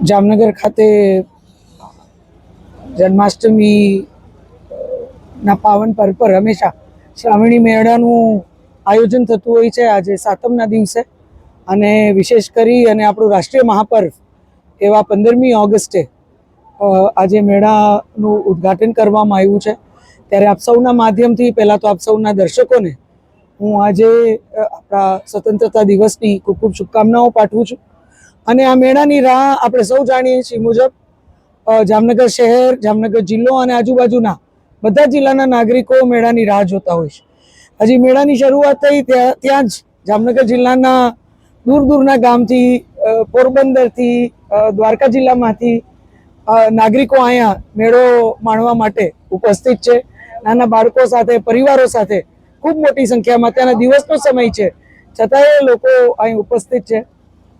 જામનગર ખાતે જન્માષ્ટમી ના પાવન પર્વ પર હંમેશા શ્રાવણી મેળાનું આયોજન થતું હોય છે. આજે સાતમના દિવસે અને વિશેષ કરી અને આપણું રાષ્ટ્રીય મહાપર્વ એવા પંદરમી ઓગસ્ટે આજે મેળાનું ઉદ્ઘાટન કરવામાં આવ્યું છે. ત્યારે આપ સૌના માધ્યમથી, પહેલાં તો આપ સૌના દર્શકોને હું આજે આપણા સ્વતંત્રતા દિવસની ખૂબ ખૂબ શુભકામનાઓ પાઠવું છું. અને આ મેળાની રાહ આપણે સૌ જાણીએ છીએ મુજબ જામનગર શહેર, જામનગર જિલ્લો અને આજુબાજુના બધા જિલ્લાના નાગરિકો મેળાની રાહ જોતા હોય છે. હજી મેળાની શરૂઆત થઈ ત્યાં ત્યાં જ જામનગર જિલ્લાના દૂર દૂરના ગામથી પોરબંદરથી દ્વારકા જિલ્લામાંથી નાગરિકો અહીંયા મેળો માણવા માટે ઉપસ્થિત છે. નાના બાળકો સાથે, પરિવારો સાથે ખૂબ મોટી સંખ્યામાં, ત્યાંના દિવસનો સમય છે. છતાંય લોકો અહીં ઉપસ્થિત છે.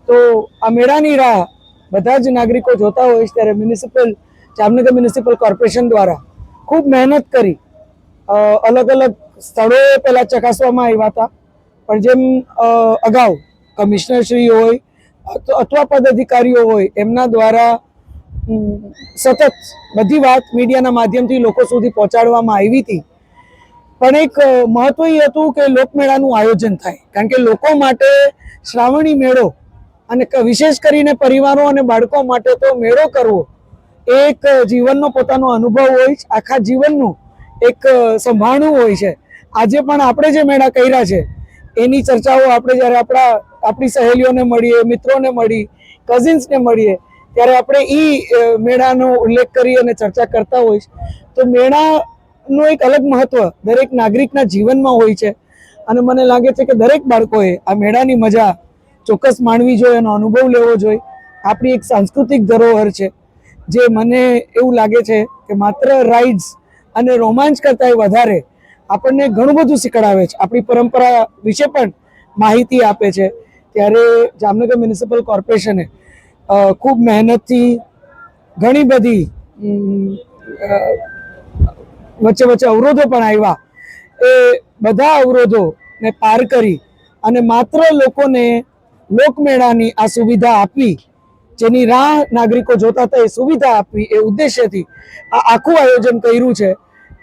તો આ મેળાની રાહ બધા જ નાગરિકો જોતા હોય છે ત્યારે મ્યુનિસિપલ, જામનગર મ્યુનિસિપલ કોર્પોરેશન દ્વારા ખૂબ મહેનત કરી અલગ અલગ સ્થળોએ પહેલાં ચકાસવામાં આવ્યા હતા. પણ જેમ અગાઉ કમિશનરશ્રી હોય અથ- અથવા પદાધિકારીઓ હોય, એમના દ્વારા સતત બધી વાત મીડિયાના માધ્યમથી લોકો સુધી પહોંચાડવામાં આવી હતી. પણ એક મહત્વ એ હતું કે લોકમેળાનું આયોજન થાય. કારણ કે લોકો માટે શ્રાવણી મેળો અને વિશેષ કરીને પરિવારો અને બાળકો માટે તો મેળો કરવો એ એક જીવનનો પોતાનો અનુભવ હોય છે, આખા જીવનનું એક સંભાળણું હોય છે. આજે પણ આપણે જે મેળા કર્યા છે, એની ચર્ચાઓ આપણે જ્યારે આપણા, આપણી સહેલીઓને મળીએ, મિત્રોને મળી કઝિન્સને મળીએ, ત્યારે આપણે એ મેળાનો ઉલ્લેખ કરી અને ચર્ચા કરતા હોય છે. તો મેળાનું એક અલગ મહત્વ દરેક નાગરિકના જીવનમાં હોય છે. અને મને લાગે છે કે દરેક બાળકોએ આ મેળાની મજા ચોક્કસ માણવી જોઈએ એનો અનુભવ લેવો જોઈએ. આપણી એક સાંસ્કૃતિક ધરોહર છે, જે મને એવું લાગે છે કે માત્ર રાઇડ્સ અને રોમાંચ કરતાં વધારે આપણને ઘણું બધું શીખડાવે છે. આપણી પરંપરા વિશે પણ માહિતી આપે છે. ત્યારે જામનગર મ્યુનિસિપલ કોર્પોરેશને ખૂબ મહેનતથી ઘણી બધી વચ્ચે વચ્ચે અવરોધો પણ આવ્યા એ બધા અવરોધોને પાર કરી અને માત્ર લોકોને લોકમેળાની આ સુવિધા આપવી, જેની રાહ નાગરિકો જોતા હતા, એ સુવિધા આપવી એ ઉદ્દેશ્યથી આ આખું આયોજન કર્યું છે.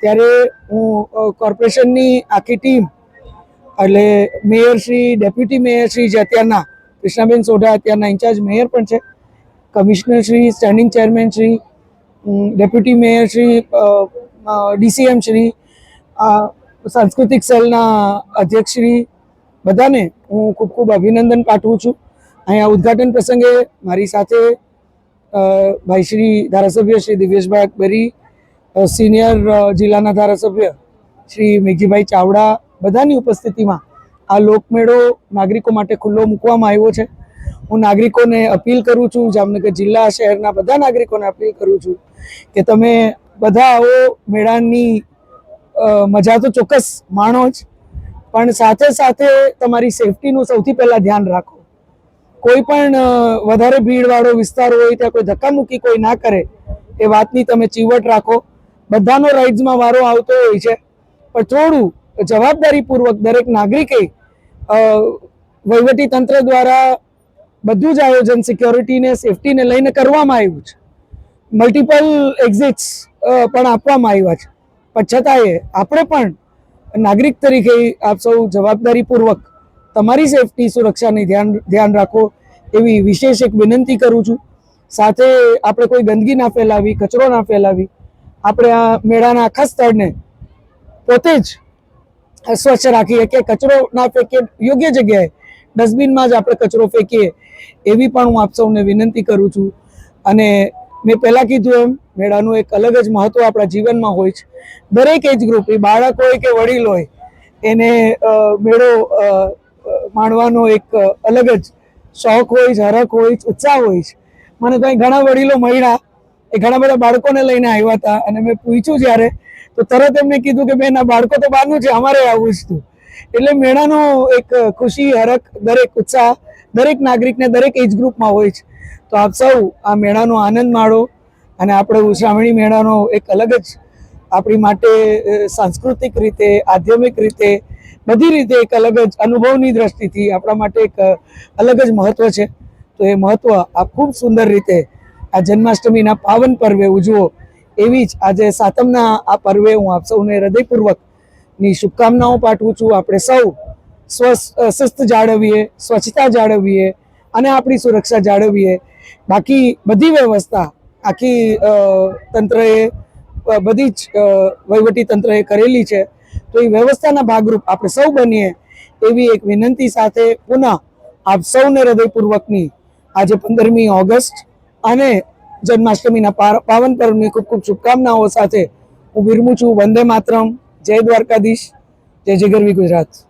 ત્યારે હું કોર્પોરેશનની આખી ટીમ, એટલે મેયરશ્રી ડેપ્યુટી મેયરશ્રી જે અત્યારના કૃષ્ણાબેન સોઢા અત્યારના ઇન્ચાર્જ મેયર પણ છે, commissioner Shri, standing chairman Shri deputy mayor Shri DCM Shri સાંસ્કૃતિક સેલના અધ્યક્ષ શ્રી બધાને હું ખૂબ ખૂબ અભિનંદન પાઠવું છું. અહીંયા ઉદ્ઘાટન પ્રસંગે મારી સાથે ભાઈ શ્રી ધારાસભ્ય શ્રી દિવ્યેશભાઈ અકબરી સિનિયર જિલ્લાના ધારાસભ્ય શ્રી મેઘજીભાઈ ચાવડા બધાની ઉપસ્થિતિમાં આ લોકમેળો નાગરિકો માટે ખુલ્લો મૂકવામાં આવ્યો છે. હું નાગરિકોને અપીલ કરું છું, જામનગર જિલ્લા શહેરના બધા નાગરિકોને અપીલ કરું છું કે તમે બધા આવો મેળાની મજા તો ચોક્કસ માણો જ પણ સાથે સાથે તમારી સેફટીનું સૌથી પહેલાં ધ્યાન રાખો. કોઈ પણ વધારે ભીડવાળો વિસ્તાર હોય, ત્યાં કોઈ ધક્કામુક્કી કોઈ ના કરે, એ વાતની તમે ચીવટ રાખો. બધાનો રાઇડ્સમાં વારો આવતો હોય છે. પણ થોડું જવાબદારીપૂર્વક દરેક નાગરિકે વહીવટી તંત્ર દ્વારા બધું જ આયોજન સિક્યોરિટીને સેફટીને લઈને કરવામાં આવ્યું છે. મલ્ટિપલ એક્ઝિટ્સ પણ આપવામાં આવ્યા છે. પણ છતાંય આપણે પણ નાગરિક તરીકે આપ સૌ જવાબદારીપૂર્વક તમારી સેફટી સુરક્ષાની ધ્યાન ધ્યાન રાખો એવી વિશેષ એક વિનંતી કરું છું. સાથે આપણે કોઈ ગંદકી ના ફેલાવી, કચરો ના ફેલાવી, આપણે આ મેળાના આખા સ્થળને પોતે જ સ્વચ્છ રાખીએ કે કચરો ના ફેંકીએ, યોગ્ય જગ્યાએ ડસ્ટબિનમાં જ આપણે કચરો ફેંકીએ એવી પણ હું આપ સૌને વિનંતી કરું છું. અને મેં પહેલાં કીધું એમ, મેળાનું એક અલગ જ મહત્વ આપણા જીવનમાં હોય છે. દરેક એજ ગ્રુપ એ બાળક હોય કે વડીલ હોય, એને મેળો માણવાનો એક અલગ જ શોખ હોય છે, હરખ હોય છે, ઉત્સાહ હોય છે. મને તો ઘણા વડીલો મળ્યા, એ ઘણા બધા બાળકોને લઈને આવ્યા હતા, અને મેં પૂછ્યું જ્યારે, તો તરત એમને કીધું કે, બેન, આ બાળકો તો બહારનું છે, અમારે આવું જ હતું. એટલે મેળાનો એક ખુશી, હરખ, દરેક ઉત્સાહ દરેક નાગરિકને દરેક એજ ગ્રુપમાં હોય છે. તો આપ સૌ આ મેળાનો આનંદ માણો અને આપણે શ્રાવણી મેળાનો એક અલગ જ આપણી માટે સાંસ્કૃતિક રીતે, આધ્યાત્મિક રીતે, બધી રીતે એક અલગ જ અનુભવની દ્રષ્ટિથી આપણા માટે એક અલગ જ મહત્વ છે. તો એ મહત્વ આ ખૂબ સુંદર રીતે આ જન્માષ્ટમીના પાવન પર્વે ઉજવો એવી જ આજે સાતમના આ પર્વે હું આપ સૌને હૃદયપૂર્વકની શુભકામનાઓ પાઠવું છું. આપણે સૌ સ્વ શિસ્ત જાળવીએ, સ્વચ્છતા જાળવીએ અને આપણી સુરક્ષા જાળવીએ. બાકી બધી વ્યવસ્થા, આખી તંત્રએ બધી જ વહીવટી તંત્રએ કરેલી છે. તો એ વ્યવસ્થાના ભાગરૂપ આપણે સૌ બનીએ એવી એક વિનંતી સાથે પુનઃ આપ સૌને હૃદયપૂર્વકની આજે પંદરમી ઓગસ્ટ અને જન્માષ્ટમીના પાવન પર્વની ખૂબ ખૂબ શુભકામનાઓ સાથે હું વિરમું છું. વંદે માતરમ. જય દ્વારકાધીશ. જય જય ગરવી ગુજરાત.